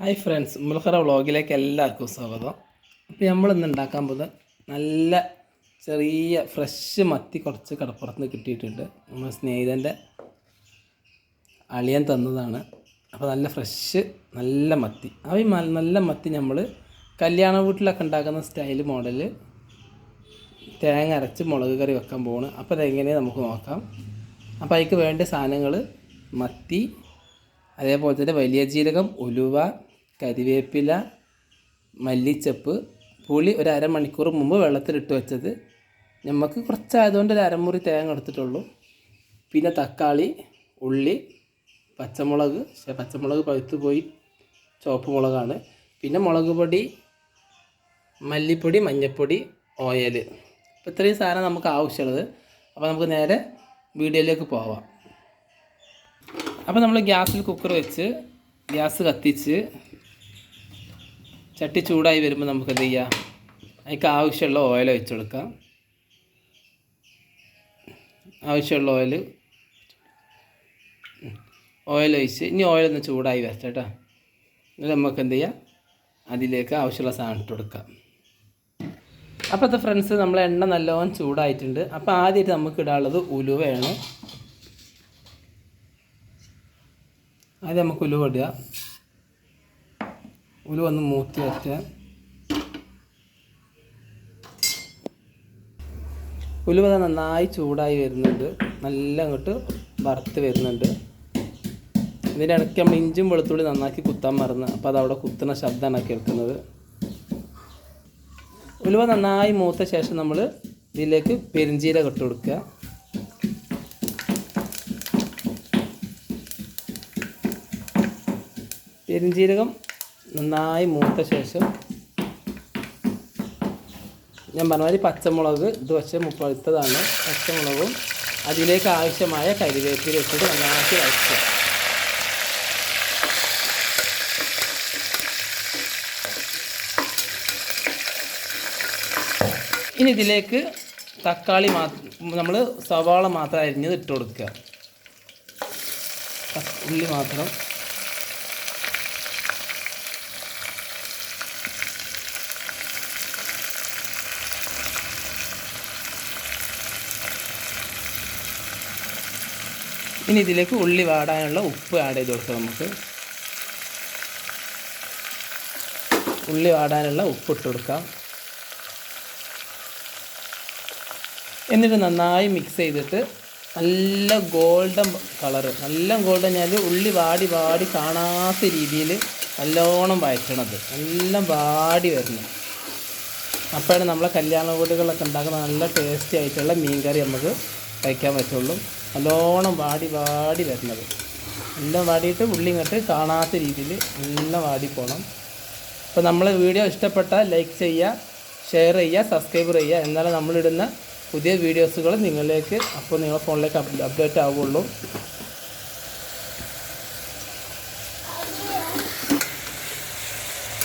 Hi friends മുൽഖറ വ്ളോഗിലേക്ക് എല്ലാവർക്കും സ്വാഗതം. അപ്പോൾ നമ്മൾ ഇന്ന് ഉണ്ടാക്കാൻ പോകുന്നത് നല്ല ചെറിയ ഫ്രഷ് മത്തി കുറച്ച് കടപ്പുറത്ത് നിന്ന് കിട്ടിയിട്ടുണ്ട്. നമ്മൾ സ്നേഹിതന്റെ അളിയൻ തന്നതാണ്. അപ്പോൾ നല്ല ഫ്രഷ് നല്ല മത്തി. അവ ഈ നല്ല മത്തി നമ്മൾ കല്യാണ വീട്ടിലൊക്കെ ഉണ്ടാക്കുന്ന സ്റ്റൈൽ മോഡൽ തേങ്ങ അരച്ച് മുളക് കറി വെക്കാൻ പോവാണ്. അപ്പോൾ അതെങ്ങനെയാണ് നമുക്ക് നോക്കാം. അപ്പോൾ അതിക്ക് വേണ്ട സാധനങ്ങൾ മത്തി അതേപോലെ തന്നെ വലിയ ജീരകം ഉലുവ കരിവേപ്പില മല്ലിച്ചപ്പ് പുളി ഒരു അരമണിക്കൂർ മുമ്പ് വെള്ളത്തിലിട്ട് വെച്ചത്. നമുക്ക് കുറച്ചായതുകൊണ്ട് ഒരു അരമുറി തേങ്ങ എടുത്തിട്ടുള്ളൂ. പിന്നെ തക്കാളി ഉള്ളി പച്ചമുളക് പച്ചമുളക് പഴുത്ത് പോയി. ചുവപ്പ് മുളകാണ്. പിന്നെ മുളക് പൊടി മല്ലിപ്പൊടി മഞ്ഞൾപ്പൊടി ഓയിൽ ഇത്രയും സാധനം നമുക്ക് ആവശ്യമുള്ളത്. അപ്പോൾ നമുക്ക് നേരെ വീഡിയോയിലേക്ക് പോവാം. അപ്പോൾ നമ്മൾ ഗ്യാസിൽ കുക്കർ വെച്ച് ഗ്യാസ് കത്തിച്ച് ചട്ടി ചൂടായി വരുമ്പോൾ നമുക്ക് എന്ത് ചെയ്യാം? അതിക്ക് ആവശ്യമുള്ള ഓയിൽ വെച്ച് കൊടുക്കാം. ആവശ്യമുള്ള ഓയിൽ ഓയിൽ ഒഴിച്ച് ഇനി ഓയിൽ ഒന്ന് ചൂടായി വരട്ടെ കേട്ടോ എന്നിട്ട് നമുക്ക് എന്ത് ചെയ്യാം? അതിലേക്ക് ആവശ്യമുള്ള സാധനം ഇട്ട് കൊടുക്കാം. അപ്പോഴത്തെ ഫ്രണ്ട്സ് നമ്മളെ എണ്ണ നല്ലോണം ചൂടായിട്ടുണ്ട്. അപ്പോൾ ആദ്യമായിട്ട് നമുക്ക് ഇടാനുള്ളത് ഉലുവയാണ്. ആദ്യം നമുക്ക് ഉലുവ ഇടുക. ഉലുവ ഒന്ന് മൂത്തി വയ്ക്കുക ഉലുവ നന്നായി ചൂടായി വരുന്നുണ്ട്. നല്ല അങ്ങോട്ട് വറുത്ത് വരുന്നുണ്ട്. ഇതിന്റെ ഇടയ്ക്ക് നമ്മൾ ഇഞ്ചും വെളുത്തുള്ളി നന്നാക്കി കുത്താൻ മറന്ന്. അപ്പോൾ അത് അവിടെ കുത്തുന്ന ശബ്ദമാണ് കേൾക്കുന്നത്. ഉലുവ നന്നായി മൂത്ത ശേഷം നമ്മൾ ഇതിലേക്ക് പെരിഞ്ചീരകം ഇട്ട് കൊടുക്കുക. പെരിഞ്ജീരകം നന്നായി മൂത്ത ശേഷം ഞാൻ പറഞ്ഞ മാതിരി പച്ചമുളക് ഇത് വെച്ച് മുപ്പത്തതാണ് പച്ചമുളകും അതിലേക്ക് ആവശ്യമായ കരിവേപ്പില ഇട്ടിട്ട് നന്നാക്കി വയ്ക്കുക ഇനി ഇതിലേക്ക് തക്കാളി മാത്രം നമ്മൾ സവാള മാത്രം അരിഞ്ഞത് ഇട്ട് കൊടുക്കുക. ഉള്ളി മാത്രം. ഇനി ഇതിലേക്ക് ഉള്ളി വാടാനുള്ള ഉപ്പ് ആഡ് ചെയ്ത് കൊടുക്കാം നമുക്ക്. ഉള്ളി വാടാനുള്ള ഉപ്പ് ഇട്ട് കൊടുക്കാം. എന്നിട്ട് നന്നായി മിക്സ് ചെയ്തിട്ട് നല്ല ഗോൾഡൻ കളറ് നല്ല ഗോൾഡൻ ഞാൻ ഉള്ളി വാടി വാടി കാണാത്ത രീതിയിൽ നല്ലോണം വഴറ്റണത്. നല്ല വാടി വരണം. അപ്പോഴാണ് നമ്മളെ കല്യാണ വീടുകളിലൊക്കെ ഉണ്ടാക്കുന്ന നല്ല ടേസ്റ്റി ആയിട്ടുള്ള മീൻ കറി നമുക്ക് കഴിക്കാൻ പറ്റുള്ളൂ. നല്ലോണം വാടി വാടി വരുന്നത്. എല്ലാം വാടിയിട്ട് ഉള്ളി ഇങ്ങോട്ട് കാണാത്ത രീതിയിൽ എല്ലാം വാടിപ്പോണം. അപ്പോൾ നമ്മൾ വീഡിയോ ഇഷ്ടപ്പെട്ടാൽ ലൈക്ക് ചെയ്യുക ഷെയർ ചെയ്യുക സബ്സ്ക്രൈബ് ചെയ്യുക. എന്നാൽ നമ്മളിടുന്ന പുതിയ വീഡിയോസുകൾ നിങ്ങളിലേക്ക് അപ്പോൾ നിങ്ങളുടെ ഫോണിലേക്ക് അപ്ഡേറ്റ് ആവുള്ളൂ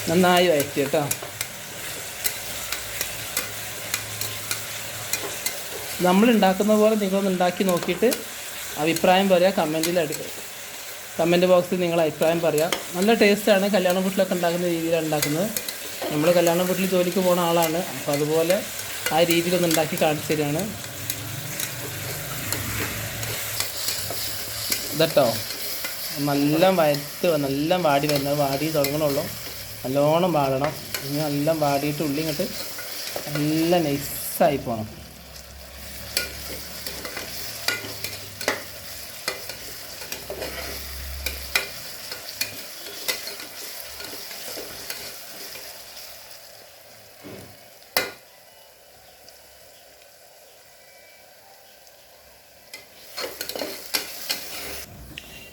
നന്നായി വയറ്റി കേട്ടോ നമ്മൾ ഉണ്ടാക്കുന്ന പോലെ നിങ്ങളൊന്ന് ഉണ്ടാക്കി നോക്കിയിട്ട് അഭിപ്രായം പറയുക കമന്റിൽ അടി കമന്റ് ബോക്സിൽ നിങ്ങൾ അഭിപ്രായം പറയുക നല്ല ടേസ്റ്റാണ് കല്യാണ വീട്ടിലൊക്കെ ഉണ്ടാക്കുന്ന രീതിയിലാണ് ഉണ്ടാക്കുന്നത്. നമ്മൾ കല്യാണ വീട്ടിൽ ജോലിക്ക് പോകുന്ന ആളാണ്. അപ്പോൾ അതുപോലെ ആ രീതിയിലൊന്ന് ഉണ്ടാക്കി കാണിച്ചു തരികയാണ് ഇതട്ടോ. നല്ല വരത്ത് നല്ല വാടി വരുന്നത്. വാടി തുടങ്ങണുള്ളൂ. നല്ലോണം വാടണം. ഇനി നല്ല വാടിയിട്ട് ഉള്ളി ഇങ്ങോട്ട് നല്ല നൈസായി പോകണം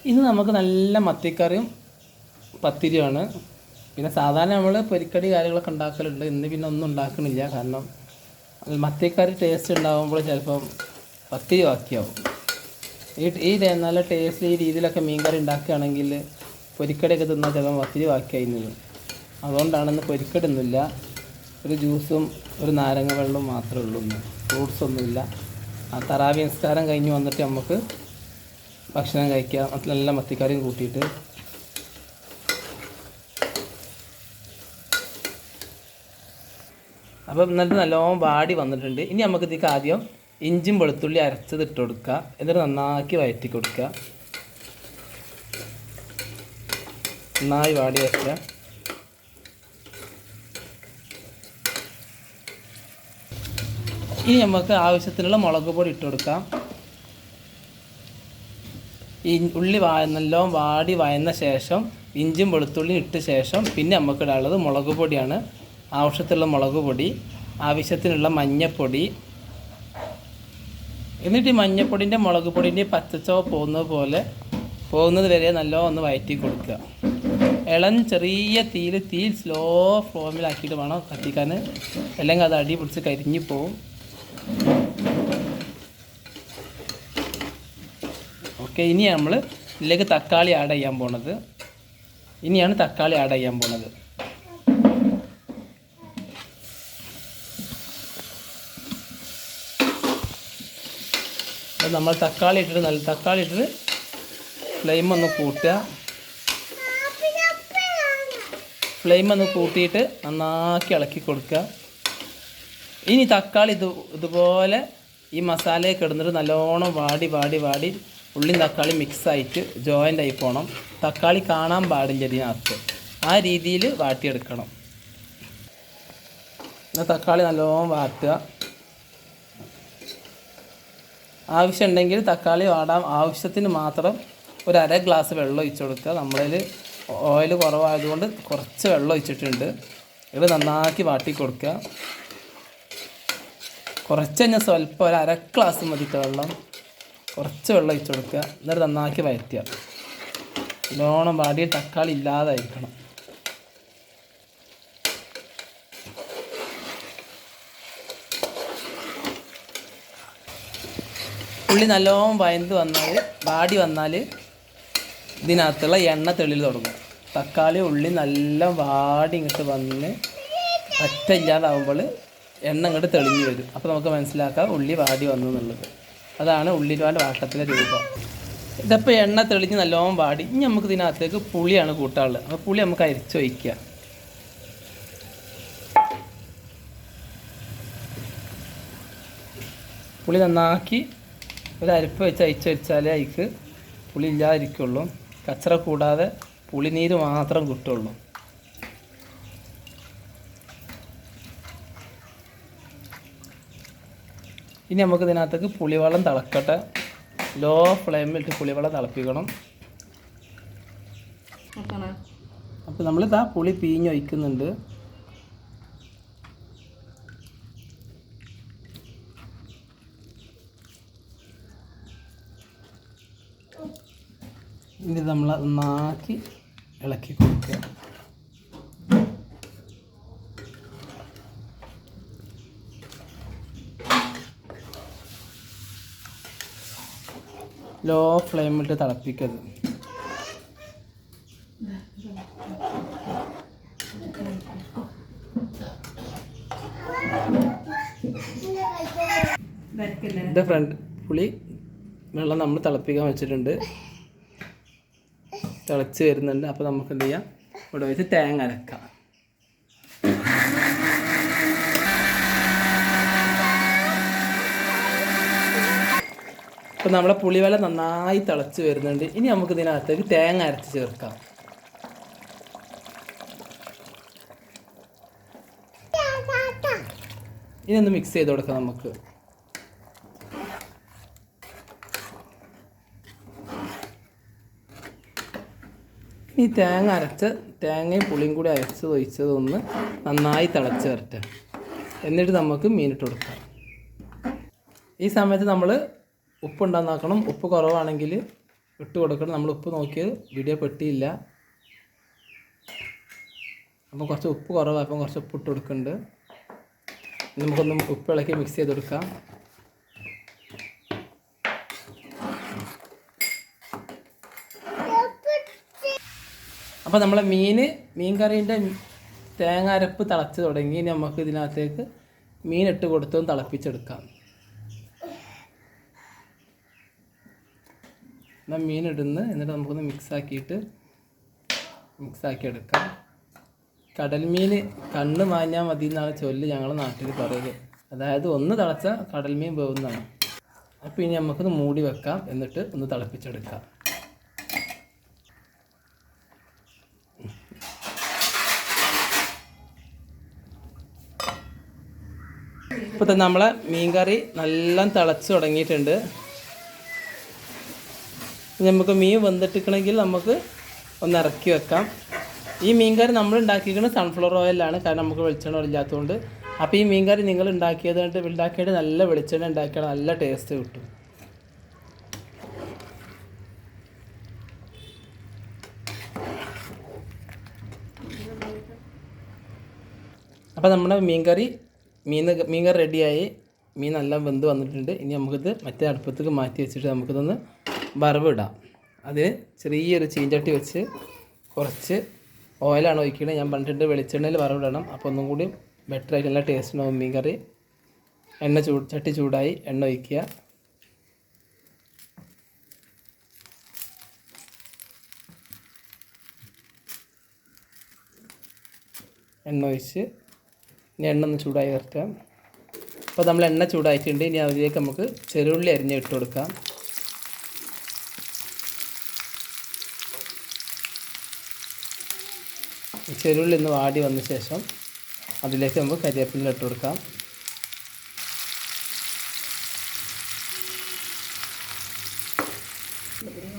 ഇന്ന് നമുക്ക് നല്ല മത്തിക്കറിയും പത്തിരിയാണ് പിന്നെ സാധാരണ നമ്മൾ പൊരിക്കടി കാര്യങ്ങളൊക്കെ ഉണ്ടാക്കലുണ്ട്. ഇന്ന് പിന്നെ ഒന്നും ഉണ്ടാക്കണില്ല. കാരണം മത്തിക്കറി ടേസ്റ്റ് ഉണ്ടാകുമ്പോൾ ചിലപ്പം പത്തിരി ബാക്കിയാവും. ഈ ഈ നല്ല ടേസ്റ്റ് ഈ രീതിയിലൊക്കെ മീൻകറി ഉണ്ടാക്കുകയാണെങ്കിൽ പൊരിക്കടിയൊക്കെ തിന്നാൽ ചിലപ്പം പത്തിരി ബാക്കിയായിരുന്നത് അതുകൊണ്ടാണ് ഇന്ന് പൊരിക്കടൊന്നുമില്ല ഒരു ജ്യൂസും ഒരു നാരങ്ങ വെള്ളവും മാത്രമേ ഉള്ളൂ ഫ്രൂട്ട്സ് ഒന്നുമില്ല. ആ തറാവി നിസ്കാരം കഴിഞ്ഞ് വന്നിട്ട് നമുക്ക് ഭക്ഷണം കഴിക്കാം നല്ല മത്തിക്കറിയും കൂട്ടിയിട്ട്. അപ്പോൾ എന്നിട്ട് നല്ലോണം വാടി വന്നിട്ടുണ്ട്. ഇനി നമുക്ക് ഇതിലേക്ക് ആദ്യം ഇഞ്ചും വെളുത്തുള്ളി അരച്ചത് ഇട്ട് കൊടുക്കുക. എന്നിട്ട് നന്നാക്കി വയറ്റി കൊടുക്കുക. നന്നായി വാടി വയ്ക്കുക ഇനി നമുക്ക് ആവശ്യത്തിനുള്ള മുളക് പൊടി ഇട്ട് കൊടുക്കാം. ഈ ഉള്ളി വാ നല്ലോണം വാടി വയന്ന ശേഷം ഇഞ്ചും വെളുത്തുള്ളിയും ഇട്ട ശേഷം പിന്നെ നമുക്ക് ഇടാനുള്ളത് മുളക് പൊടിയാണ്. ആവശ്യത്തിലുള്ള മുളക് പൊടി ആവശ്യത്തിനുള്ള മഞ്ഞപ്പൊടി. എന്നിട്ട് ഈ മഞ്ഞപ്പൊടിന്റെ മുളക് പൊടിന്റെ പച്ചച്ചോ പോകുന്നത് പോലെ പോകുന്നത് വരെ നല്ലോണം ഒന്ന് വയറ്റി കൊടുക്കുക. ഇളം ചെറിയ തീയിൽ തീ സ്ലോ ഫ്ലോമിലാക്കിയിട്ട് വേണം കത്തിക്കാൻ. അല്ലെങ്കിൽ അത് അടി പിടിച്ച് കരിഞ്ഞു പോവും. ഓക്കെ ഇനി നമ്മൾ ഇതിലേക്ക് തക്കാളി ആഡ് ചെയ്യാൻ പോണത്. ഇനിയാണ് തക്കാളി ആഡ് ചെയ്യാൻ പോണത്. നമ്മൾ തക്കാളി ഇട്ടിട്ട് നല്ല തക്കാളി ഇട്ടിട്ട് ഫ്ലെയിം ഒന്ന് കൂട്ടുക. ഫ്ലെയിം ഒന്ന് കൂട്ടിയിട്ട് നന്നാക്കി ഇളക്കി കൊടുക്കുക. ഇനി തക്കാളി ഇത് ഇതുപോലെ ഈ മസാലയൊക്കെ ഇടുന്നിട്ട് നല്ലോണം വാടി വാടി വാടി ഉള്ളിയും തക്കാളി മിക്സ് ആയിട്ട് ജോയിന്റ് ആയി പോകണം. തക്കാളി കാണാൻ പാടില്ല ഇതിനകത്ത്. ആ രീതിയിൽ വാട്ടിയെടുക്കണം. എന്നാൽ തക്കാളി നല്ലോണം വാട്ടുക. ആവശ്യമുണ്ടെങ്കിൽ തക്കാളി വാടാൻ ആവശ്യത്തിന് മാത്രം ഒരു അര ഗ്ലാസ് വെള്ളം ഒഴിച്ചു കൊടുക്കുക. നമ്മളിൽ ഓയിൽ കുറവായതുകൊണ്ട് കുറച്ച് വെള്ളം ഒഴിച്ചിട്ടുണ്ട്. ഇത് നന്നാക്കി വാട്ടി കൊടുക്കുക. കുറച്ച് കഴിഞ്ഞാൽ സ്വല്പം ഒരു അര ഗ്ലാസ് മതിയിട്ട് വെള്ളം. കുറച്ച് വെള്ളം ഒഴിച്ചു കൊടുക്കുക. എന്നിട്ട് നന്നാക്കി വയറ്റുക നല്ലോണം വാടിയ തക്കാളി ഇല്ലാതായിരിക്കണം. ഉള്ളി നല്ലോണം വയന്ത് വന്നാൽ വാടി വന്നാൽ ഇതിനകത്തുള്ള എണ്ണ തെളിയിൽ തുടങ്ങും. തക്കാളി ഉള്ളി നല്ല വാടി ഇങ്ങോട്ട് വന്ന് പറ്റില്ലാതാവുമ്പോൾ എണ്ണ ഇങ്ങോട്ട് തെളിഞ്ഞു വരും. അപ്പോൾ നമുക്ക് മനസ്സിലാക്കാം ഉള്ളി വാടി വന്നു എന്നുള്ളത്. അതാണ് ഉള്ളിരുവാന്റെ വാട്ടത്തിന്റെ രൂപം. ഇതിപ്പോൾ എണ്ണ തെളിഞ്ഞ് നല്ലോണം വാടി. ഇനി നമുക്ക് ഇതിനകത്തേക്ക് പുളിയാണ് കൂട്ടാനുള്ളത്. അപ്പോൾ പുളി നമുക്ക് അരിച്ച് വയ്ക്കുക പുളി നന്നാക്കി ഒരു അരിപ്പ് വെച്ച് അയച്ചു വെച്ചാലേ അതിക്ക് പുളി ഇല്ലാതിരിക്കുള്ളൂ കച്ചറ കൂടാതെ പുളിനീര് മാത്രം കിട്ടുള്ളൂ. ഇനി നമുക്ക് ഇതിനകത്തേക്ക് പുളിവെള്ളം തിളക്കട്ടെ. ലോ ഫ്ലെയിമിലിട്ട് പുളിവെള്ളം തിളപ്പിക്കണം. അപ്പോൾ നമ്മൾ ഇതാ പുളി പീഞ്ഞ് ഒഴിക്കുന്നുണ്ട്. ഇനി നമ്മൾ നന്നാക്കി ഇളക്കി കൊടുക്കുക. ലോ ഫ്ലെയിമിട്ട് തിളപ്പിക്കരുത്. എന്റെ ഫ്രണ്ട് പുളി വെള്ളം നമ്മൾ തിളപ്പിക്കാൻ വെച്ചിട്ടുണ്ട്. തിളച്ച് വരുന്നുണ്ട്. അപ്പോൾ നമുക്ക് എന്ത് ചെയ്യാം? ഇവിടെ വെച്ച് തേങ്ങ അരക്കാം. അപ്പോൾ നമ്മളെ പുളിവെള്ളം നന്നായി തിളച്ച് വരുന്നുണ്ട്. ഇനി നമുക്ക് ഇതിനകത്തേക്ക് തേങ്ങ അരച്ച് ചേർക്കാം. ഇനി ഒന്ന് മിക്സ് ചെയ്ത് കൊടുക്കാം നമുക്ക്. ഈ തേങ്ങ അരച്ച തേങ്ങയും പുളിയും കൂടി അരച്ച് ഒഴിച്ചതൊന്ന് നന്നായി തിളച്ച് വരട്ടെ. എന്നിട്ട് നമുക്ക് മീനിട്ട് കൊടുക്കാം. ഈ സമയത്ത് നമ്മൾ ഉപ്പ് ഉണ്ടാകുന്ന ഉപ്പ് കുറവാണെങ്കിൽ ഇട്ട് കൊടുക്കണം. നമ്മൾ ഉപ്പ് നോക്കിയത് വീഡിയോ പെട്ടിയില്ല. അപ്പം കുറച്ച് ഉപ്പ് കുറവാണ് അപ്പം കുറച്ച് ഉപ്പ് ഇട്ട് കൊടുക്കുന്നുണ്ട്. നമുക്കൊന്നും ഉപ്പ് ഇളക്കി മിക്സ് ചെയ്ത് കൊടുക്കാം. അപ്പോൾ നമ്മളെ മീൻ മീൻ കറീന്റെ തേങ്ങ അരപ്പ് തിളച്ച് തുടങ്ങി. നമുക്ക് ഇതിനകത്തേക്ക് മീൻ ഇട്ട് കൊടുത്തും തിളപ്പിച്ചെടുക്കാം. എന്നാൽ മീൻ ഇടുന്ന്. എന്നിട്ട് നമുക്കൊന്ന് മിക്സാക്കിയിട്ട് മിക്സാക്കി എടുക്കാം. കടൽ മീൻ കണ്ണ് മാഞ്ഞാൽ മതി എന്നാണ് ചൊല്ല് ഞങ്ങളുടെ നാട്ടിൽ പറയുക അതായത് ഒന്ന് തിളച്ച കടൽമീൻ പോകുന്നതാണ് അപ്പോൾ ഇനി നമുക്കൊന്ന് മൂടി വെക്കാം. എന്നിട്ട് ഒന്ന് തിളപ്പിച്ചെടുക്കാം. ഇപ്പോൾ നമ്മളെ മീൻകറി നല്ല തിളച്ച് തുടങ്ങിയിട്ടുണ്ട്. നമുക്ക് മീൻ വെന്തിട്ടിക്കണമെങ്കിൽ നമുക്ക് ഒന്ന് ഇറക്കി വെക്കാം. ഈ മീൻകറി നമ്മൾ ഉണ്ടാക്കിയിരിക്കുന്നത് സൺഫ്ലവർ ഓയിലാണ് കാരണം നമുക്ക് വെളിച്ചെണ്ണ ഇല്ലാത്തതുകൊണ്ട് അപ്പോൾ ഈ മീൻകറി നിങ്ങൾ ഉണ്ടാക്കിയത് കൊണ്ട് ഉണ്ടാക്കിയിട്ട് നല്ല വെളിച്ചെണ്ണ ഉണ്ടാക്കിയാൽ നല്ല ടേസ്റ്റ് കിട്ടും. അപ്പോൾ നമ്മുടെ മീൻകറി മീൻ മീൻകറി റെഡിയായി മീൻ നല്ല വെന്ത് വന്നിട്ടുണ്ട്. ഇനി നമുക്കിത് മറ്റേ അടുപ്പത്തേക്ക് മാറ്റി വെച്ചിട്ട് നമുക്കിതൊന്ന് വറവിടാം. അതിന് ചെറിയൊരു ചീഞ്ചട്ടി വെച്ച് കുറച്ച് ഓയിലാണ് ഒഴിക്കുന്നത് ഞാൻ പറഞ്ഞിട്ടുണ്ട് വെളിച്ചെണ്ണയിൽ വറവിടണം. അപ്പോൾ ഒന്നും കൂടി ബെറ്റർ ആയിട്ട് നല്ല ടേസ്റ്റ് ഉണ്ടാവും മീൻ കറി. എണ്ണ ചൂട് ചട്ടി ചൂടായി എണ്ണ ഒഴിക്കുക. എണ്ണ ഒഴിച്ച് ഇനി എണ്ണ ഒന്ന് ചൂടായി വരട്ടാം. അപ്പോൾ നമ്മൾ എണ്ണ ചൂടായിട്ടുണ്ട്. ഇനി അതിലേക്ക് നമുക്ക് ചെറുള്ളി അരിഞ്ഞ് ഇട്ട് കൊടുക്കാം. ചെറുള്ളി നിന്ന് വാടി വന്ന ശേഷം അതിലേക്ക് നമുക്ക് കരിവേപ്പില ഇട്ട് കൊടുക്കാം.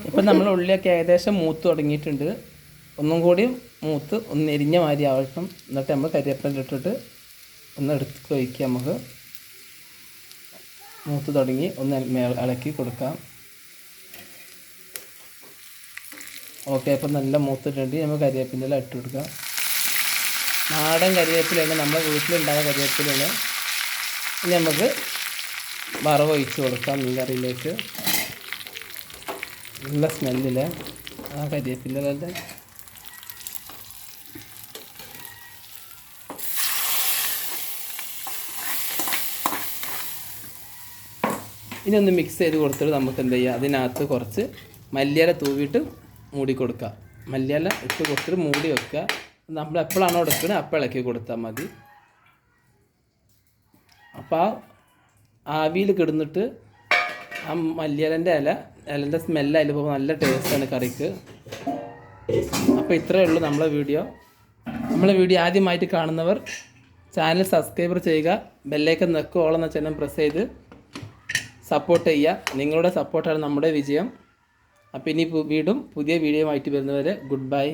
ഇപ്പം നമ്മൾ ഉള്ളിയൊക്കെ ഏകദേശം മൂത്ത് തുടങ്ങിയിട്ടുണ്ട്. ഒന്നും കൂടി മൂത്ത് ഒന്ന് എരിഞ്ഞ മാതിരി ആവണം എന്നിട്ട് നമ്മൾ കരിവേപ്പില ഇട്ടിട്ട് ഒന്ന് എടുത്ത് കഴിക്കുക നമുക്ക്. മൂത്ത് തുടങ്ങി ഒന്ന് ഇളക്കി കൊടുക്കാം. ഓക്കെ അപ്പം നല്ല മൂത്തിട്ടുണ്ട്. നമുക്ക് കരിവേപ്പിന്റെ ഇട്ട് കൊടുക്കാം. നാടൻ കരിവേപ്പിലാണ് നമ്മുടെ വീട്ടിലുണ്ടായ കരിവേപ്പിലാണ് ഇനി നമുക്ക് വറവ് ഒഴിച്ച് കൊടുക്കാം മീൻ കറിയിലേക്ക് നല്ല സ്മെല്ലില്ല? ആ കരിവേപ്പിന്റെ ഇനി ഒന്ന് മിക്സ് ചെയ്ത് കൊടുത്തിട്ട് നമുക്ക് എന്ത് ചെയ്യാം? അതിനകത്ത് കുറച്ച് മല്ലിയില തൂവിയിട്ട് മൂടി മല്ലിയില ഇട്ട് കൊടുത്തിട്ട് മൂടി വെക്കുക. നമ്മൾ എപ്പോഴാണോ എടുക്കുന്നത് അപ്പോൾ ഇളക്കി കൊടുത്താൽ മതി. അപ്പോൾ ആ ആവിയിൽ കിടന്നിട്ട് ആ മല്ലിയലന്റെ ഇല ഇലന്റെ സ്മെല്ല് അതിൽ പോകുമ്പോൾ നല്ല ടേസ്റ്റാണ് കറിക്ക്. അപ്പോൾ ഇത്രയേ ഉള്ളൂ നമ്മളെ വീഡിയോ. നമ്മളെ വീഡിയോ ആദ്യമായിട്ട് കാണുന്നവർ ചാനൽ സബ്സ്ക്രൈബർ ചെയ്യുക ബെല്ലേക്കൻ നെക്കോളം എന്ന ചിഹ്നം പ്രസ് ചെയ്ത് സപ്പോർട്ട് ചെയ്യുക. നിങ്ങളുടെ സപ്പോർട്ടാണ് നമ്മുടെ വിജയം. അപ്പോൾ ഇനി വീണ്ടും പുതിയ വീഡിയോ ആയിട്ട് വരുന്നവരെ ഗുഡ് ബൈ